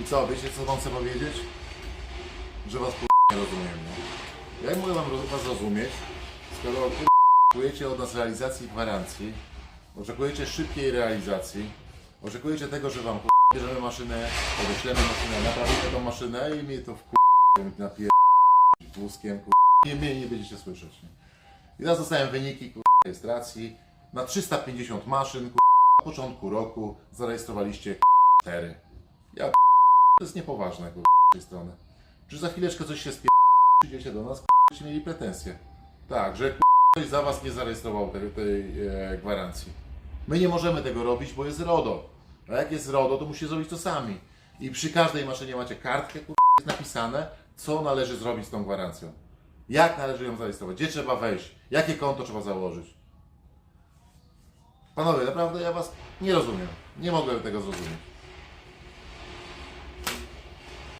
I co, wiecie co wam chcę powiedzieć? Że was nie rozumiem, nie? Jak mogę wam was rozumieć, skoro oczekujecie od nas realizacji gwarancji, oczekujecie szybkiej realizacji, oczekujecie tego, że wam bierzemy maszynę, odeślemy maszynę, naprawimy tą maszynę i mnie to w kur... napier... wózkiem. Nie, mnie nie będziecie słyszeć, nie? I teraz dostałem wyniki rejestracji. Na 350 maszyn na początku roku zarejestrowaliście 4. Ja to jest niepoważne kur... z tej strony. Czy za chwileczkę coś się spie... przyjdziecie do nas, kur... będziecie mieli pretensje. Tak, że ktoś za was nie zarejestrował tej, tej e, gwarancji. My nie możemy tego robić, bo jest RODO. A jak jest RODO, to musicie zrobić to sami. I przy każdej maszynie macie kartkę, jest napisane, co należy zrobić z tą gwarancją. Jak należy ją zarejestrować, gdzie trzeba wejść, jakie konto trzeba założyć. Panowie, naprawdę ja was nie rozumiem. Nie mogłem tego zrozumieć.